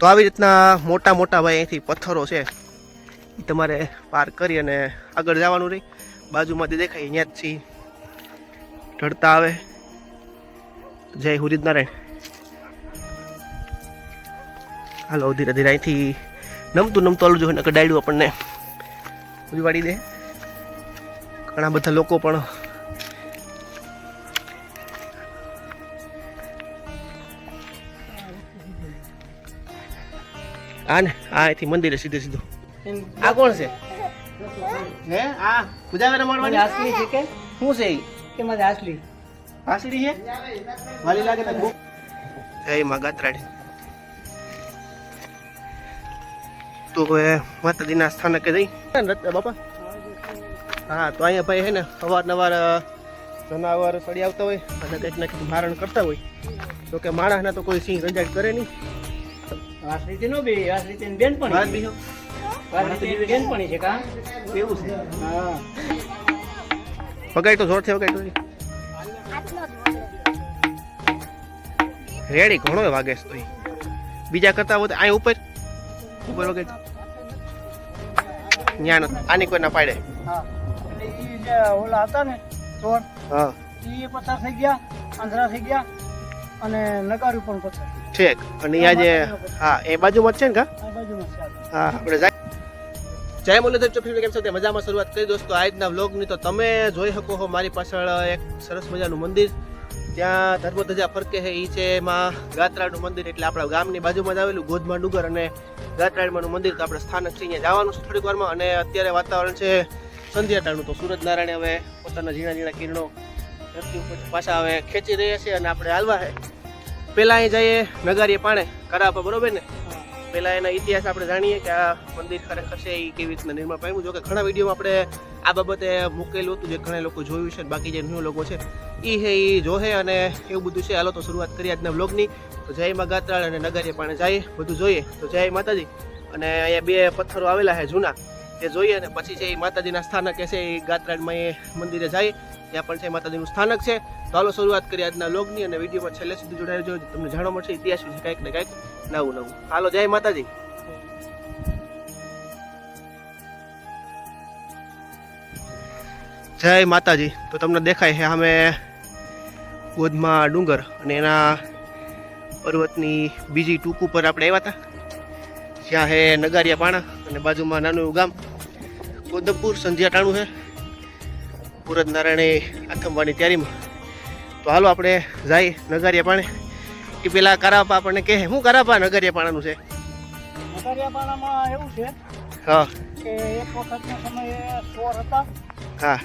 તો આવી રીતના મોટા મોટા ભાઈ અહીંથી પથ્થરો છે. એ તમારે પાર કરી અને આગળ જવાનું રહી. બાજુમાંથી દેખાય અહીંયા જ છીએ ઢળતા આવે. જય નારાયણ હાલો, ધીરે ધીરે અહીંથી નમતું નમતું આલું જોઈએ, નકર ડાયડું આપણને ઉજવાડી દે. ઘણા બધા લોકો પણ આ ને આ અહીંથી મંદિરે સીધે સીધું. આ કોણ છે? હે આ પૂજા રમાડવાની આસલી છે કે? શું છે કે મારી આસલી? આસલી છે? વાલી લાગે તો એ જય માં ગાત્રાડી. તો હવે માતાજીના સ્થાનકે જઈ. બાપા? હા તો અહીંયા ભાઈ હે ને અવારનવાર જનાવર સડી આવતા હોય અને કંઈક ને કંઈક મારણ કરતા હોય. તો કે માણસના તો કોઈ સિંહ રંજાટ કરે નહીં. આસલી તે નો બે બેન પણ બેન પણ છે કા? એવું છે. હા. વગાડ તો જોરથી વગાડ તો. રેડી ઘણો વાગે છે તોય. બીજા કરતા હોય અહીં ઉપર. ઉપર વગે ન્યા. આની કોઈ ના પાડે. હા. એટલે ઈ જે ઓલા હતા ને ચોર હા. ઈ પસાર થઈ ગયા આંધળા થઈ ગયા અને નગારું પણ પસાર. ઠીક અને અહીંયા જે હા એ બાજુમાં છે ને કા? છે. હા આપણે જાય. મુરલીધર ચોફી કેમ છો? તે મજામાં શરૂઆત કરી દોસ્તો આજના વ્લોગની તો તમે જોઈ શકો છો મારી પાછળ એક સરસ મજાનું મંદિર. ત્યાં ધર્મધજા ફરકે છે એ છે એમાં ગાત્રાડનું મંદિર એટલે આપણા ગામની બાજુમાં જ આવેલું ગોધમાં ડુંગર અને ગાત્રાડમાંનું મંદિર તો આપણે સ્થાનક છે અહીંયા જવાનું છે થોડીક વારમાં અને અત્યારે વાતાવરણ છે સંધ્યાટાણું તો સૂરજ નારાયણ હવે પોતાના ઝીણા ઝીણા કિરણો ધરતી ઉપર પાછા હવે ખેંચી રહ્યા છે અને આપણે હાલવા છે પહેલાં અહીં જઈએ નગારીએ પાણે કરાપા બરોબર ને? પહેલાં એના ઇતિહાસ આપણે જાણીએ કે આ મંદિર ખરેખર છે એ કેવી રીતના નિર્માણ પામ્યું. જો કે ઘણા વિડીયોમાં આપણે આ બાબતે મૂકેલું હતું જે ઘણા લોકો જોયું છે બાકી જે ન્યૂ લોકો છે એ છે એ જોહે અને એવું બધું છે. હાલો તો શરૂઆત કરી આજના બ્લોગની તો જય માં ગાત્રાળ અને નગરીએ પાણે જઈએ. બધું જોઈએ. તો જય માતાજી. અને અહીંયા બે પથ્થરો આવેલા છે જૂના. તે જોઈએ અને પછી છે એ માતાજીના સ્થાનકે છે એ ગાત્રાળમાં એ મંદિરે જાય. ત્યાં પણ છે માતાજીનું સ્થાનક છે. તો હાલો શરૂઆત કરી આજના લોગની અને વિડીયોમાં છેલ્લે સુધી જોડાયો જો તમને જાણવા મળશે ઇતિહાસ વિશે કંઈક ને કંઈક નવું નવું. હાલો, જય માતાજી. જય માતાજી. તો તમને દેખાય છે અમે ગોધમાં ડુંગર અને એના પર્વતની બીજી ટૂંક ઉપર આપણે આવ્યા હતા. જ્યાં હે નગારિયા પાણા અને બાજુમાં નાનું એવું ગામ. ગોદમપુર સંધ્યા ટાણું છે પુરત નારાયણે આથમવાની તૈયારીમાં. તો હાલો આપણે જાય નગારિયા પાણે કે પેલા કરાપા આપણને કહે શું કરાપા નગરિયા પાણાનું છે? નગારિયાપાડામાં એવું છે હા. કે એક વખતના સમયે ચોર હતા. હા.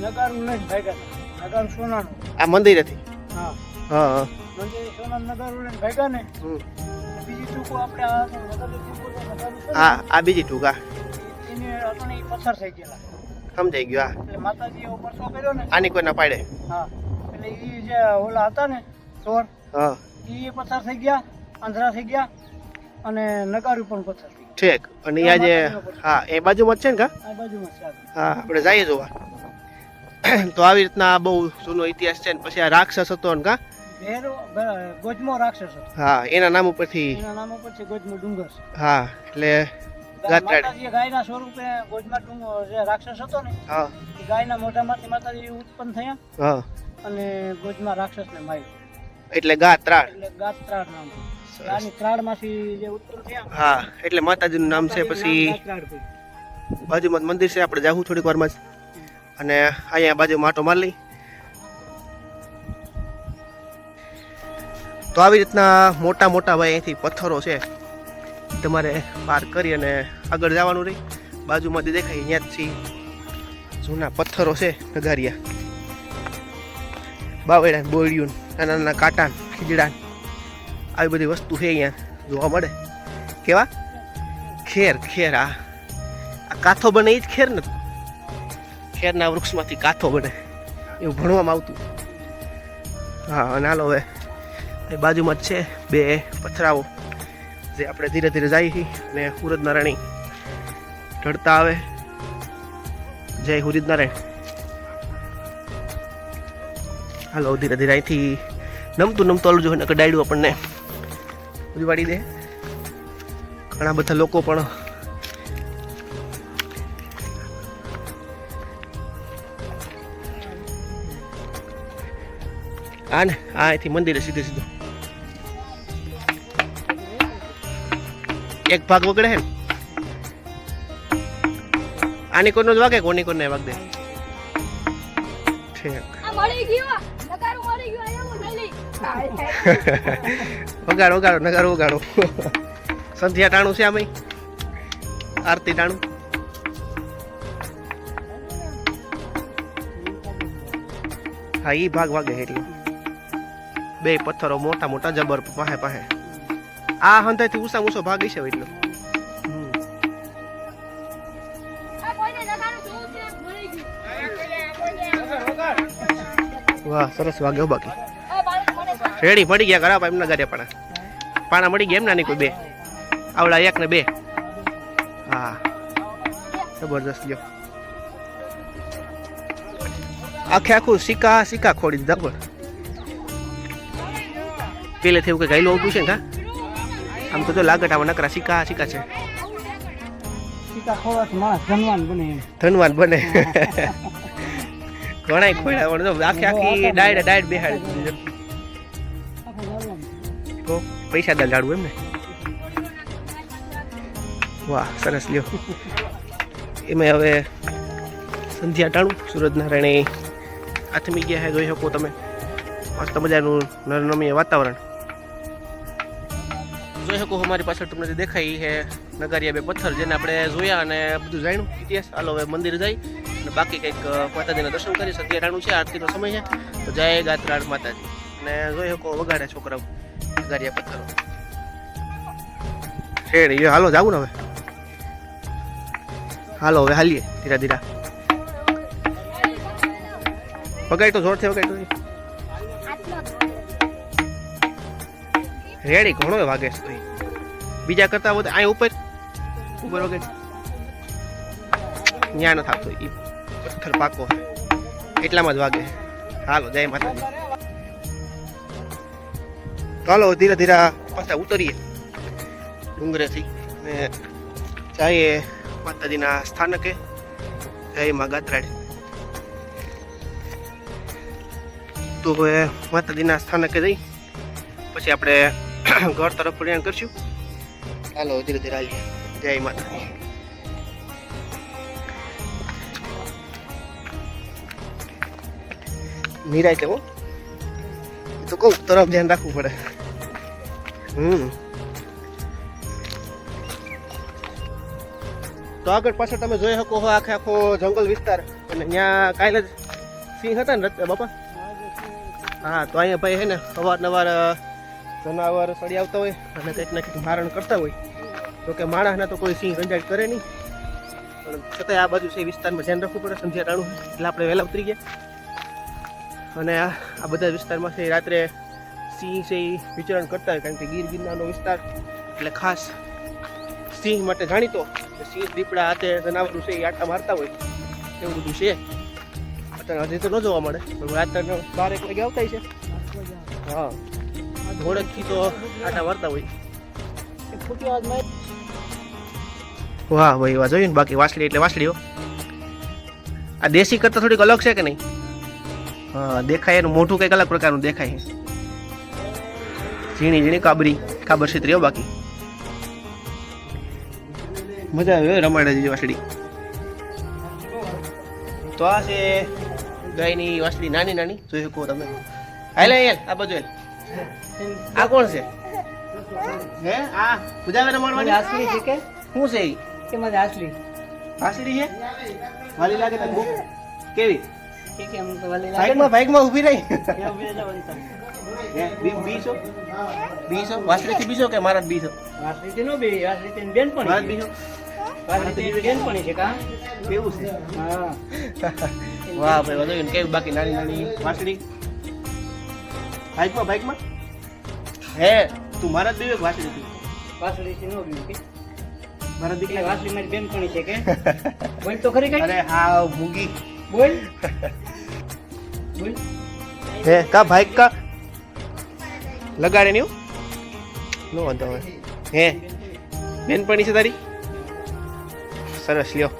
નગારું લઈને ભાગ્યા નગારું સોનાનું. આ મંદિરેથી હતી? હા. હા મંદિર સોનાનું નગારું લઈને ભાગ્યા ને. બીજી ટૂંકો આપણે આ નગારું હા આ બીજી ટૂંક ઈ પસાર થઈ ગયેલા. સમજાઈ ગયો હા. એટલે માતાજીએ ઉપર શો કર્યો ને? આની કોઈ ના પાડે? હા. એટલે એ જે ઓલા હતા ને ચોર હા. એ પસાર થઈ ગયા આંધ્રા થઈ ગયા અને નગારું પણ પસાર થઈ ઠીક. અને અહીંયા જે હા એ બાજુમાં જ છે ને કા આ બાજુમાં છે હા આપણે જઈએ જોવા. તો આવી રીતના બહુ જૂનો ઇતિહાસ છે ને પછી આ રાક્ષસ હતો ને કા ગોજમો રાક્ષસ હતો. હા એના નામ ઉપરથી એના નામ ઉપર છે ગોજમો ડુંગર હા એટલે ગાત્રાડી ગાયના સ્વરૂપે ગોજમા જે રાક્ષસ હતો ને હા. એ ગાયના મોઢામાંથી માતાજી ઉત્પન્ન થયા હા. અને ગોજમા રાક્ષસને માર્યો. એટલે ગાત્રાળ એટલે ગાત નામ આની ત્રાડમાંથી જે ઉત્પન્ન થયા હા એટલે માતાજીનું નામ છે પછી. બાજુમાં મંદિર છે આપણે જાવું થોડીક વારમાં જ. અને અહીંયા બાજુ માટો મારી લઈ. તો આવી રીતના મોટા મોટા ભાઈ અહીંથી પથ્થરો છે. તમારે પાર કરી અને આગળ જવાનું રહી. બાજુમાંથી દેખાય, અહીંયા જ જૂના પથ્થરો છે, નગારિયા. બાવડા બોળિયું નાના નાના કાંટા ખીજડા આવી બધી વસ્તુ છે અહીંયા જોવા મળે. કેવા? ખેર ખેર, આ આ કાથો બને એ જ ખેર ને ખેરના વૃક્ષમાંથી કાથો બને. એવું ભણવામાં આવતું. હા, અને હાલો હવે, એ બાજુમાં જ છે બે પથરાઓ. જે આપણે ધીરે ધીરે જઈએ છીએ ને હુરદ નારાયણી ઢળતા આવે. જય સૂરજનારાયણ. નારાયણ હાલો, ધીરે ધીરે અહીંથી નમતું નમતું આલું જોઈએ, નકર આપણને ઉજવાડી દે. ઘણા બધા લોકો પણ આ ને આ અહીંથી મંદિરે સીધે સીધું. એક ભાગ વગડે હે આની કોનો જ વાગે કોની કોને વાગ? દે ઠીક વગાડો વગાડો નગારો વગાડો સંધ્યા ટાણું છે આમે આરતી ટાણું? હા ઈ ભાગ વાગે હેરી. બે પથ્થરો મોટા મોટા જબર પાહે પાહે આ હંતાથી ઉષા ઉસો ભાગી છે એટલો. વાહ, સરસ વાગ્યો બાકી. રેડી પડી ગયા ખરાબ એમના ઘરે પણ. પાણા મળી ગયા એમના નહીં કોઈ બે. આવડા એક ને બે. હા. જબરદસ્ત ગયો. આખે આખું સિક્કા સિક્કા ખોડી દીધા પણ પેલે થયું કે ગાયલું આવતું છે ને કા? આમ તો લાગટ આમાં નકરા સિક્કા સિક્કા છે. જમવાન બને. ધનવાન બને. ઘણાય ખોડા પણ આખી આખી ડાયડ ડાયડ બેહાડી. તો પૈસા દલ જાડવું એમ ને વાહ સરસ લ્યો. એમાં હવે સંધ્યા ટાણું સૂરજનારાયણે આથમી ગયા હે જોઈ શકો તમે. મસ્ત મજાનું નરનમીય વાતાવરણ. જોઈ શકો અમારી પાછળ તમને જે દેખાય ઈ હે નગારિયા બે પથ્થર, જેને આપણે જોયા અને બધું જાણ્યું. ઇતિહાસ, હાલો હવે મંદિર જાય અને બાકી કંઈક માતાજીના દર્શન કરી શકીએ. રાણું છે, આરતીનો સમય છે. તો જય ગાત્રાળ માતાજી. અને જોઈ શકો વગાડે છોકરાઓ નગારિયા પથ્થરો. શેડ એ હાલો, જાવું ને હવે. હાલો, હવે હાલીએ, ધીરા ધીરા. વગાડ તો જોરથી વગાડ તો રેડી, ઘણો વાગે છે ભાઈ. બીજા કરતા બધા અહીં ઉપર. ઉપર વગાડ ન્યા ન થતો એ પથ્થર પાકો એટલામાં જ વાગે. હાલો, જય માતાજી. ચાલો ધીરે ધીરે પાછા ઉતરીએ. ડુંગરેથી ને જઈએ માતાજીના સ્થાનકે. જય મા ગાત્રાડ તો માતાજીના સ્થાનકે જઈ. પછી આપણે ઘર તરફ પ્રયાણ કરશું. ચાલો ધીરે ધીરે હાલીએ. જય માતાજી. નિરાય હો તો કહું, તરફ ધ્યાન રાખવું પડે. હમ. તો આગળ પાછળ તમે જોઈ શકો છો આખે આખો જંગલ વિસ્તાર. અને ત્યાં કાલે જ સિંહ હતા ને બાપા? હા, તો અહીંયા ભાઈ છે ને, અવારનવાર જનાવર સળી આવતા હોય અને કંઈક ને કંઈક મારણ કરતા હોય. તો કે માણસને તો કોઈ સિંહ રંજાડ કરે નહીં. પણ છતાંય આ બાજુ છે વિસ્તારમાં ધ્યાન રાખવું પડે, સંધ્યા ટાણું એટલે આપણે વહેલા ઉતરી ગયા. અને આ આ બધા વિસ્તારમાં છે રાત્રે સિંહ છે એ વિચરણ કરતા હોય, કારણ કે ગીર ગિરનારનો વિસ્તાર, એટલે ખાસ સિંહ માટે જાણીતો. સિંહ દીપડા હાથે જનાવરો છે એ આટા મારતા હોય. એવું બધું છે. અત્યારે હજી તો ન જોવા મળે, પણ રાત્રે બાર એક વાગે આવતા છે. હા. ધોળકથી તો વાહ ભાઈ વાહ, જોયું ને બાકી વાસળી એટલે વાસળીઓ આ દેશી કરતાં થોડીક અલગ છે કે નહીં? હા, દેખાય એનું મોટું કંઈક અલગ પ્રકારનું દેખાય ઝીણી ઝીણી કાબરી, કાબર છેતરીઓ બાકી. મજા આવે રમાડે જેવી વાસળી તો આ છે ગાયની વાસળી નાની નાની. જોઈ શકો તમે. હાલે યાર આ બાજુ. આ કોણ છે? હે? આ પૂજાવે મળવાની આસલી છે કે? શું છે કે મારી આસલી આસલી છે? વાલી લાગે તને બહુ? કેવી? કે કેમ તો વાલી લાગે. બાઇકમાં બાઇકમાં ઊભી રહી? રહેવાનું છે. બી- બીસો? બીસો? વાસળીથી બીસો કે મારા બીસો? નો બેન પણ મારા બીસો વાહ ભાઈ વધુ કેવું બાકી નાની નાની વાસળી? બાઇકમાં બાઇકમાં હે. તું મારા જ બીજો કે વાસડી છે નો બેરી કે? મારા દીકરા વાસડી મારી બેન પણ છે કે? બોલ તો ખરી કઈ. અરે હા ભૂગી. બોલ. બોલ. હે કા બાઇક કા? લગાડે હો? નો વાંધો હવે હે. બેનપણી છે તારી? સરસ લ્યો.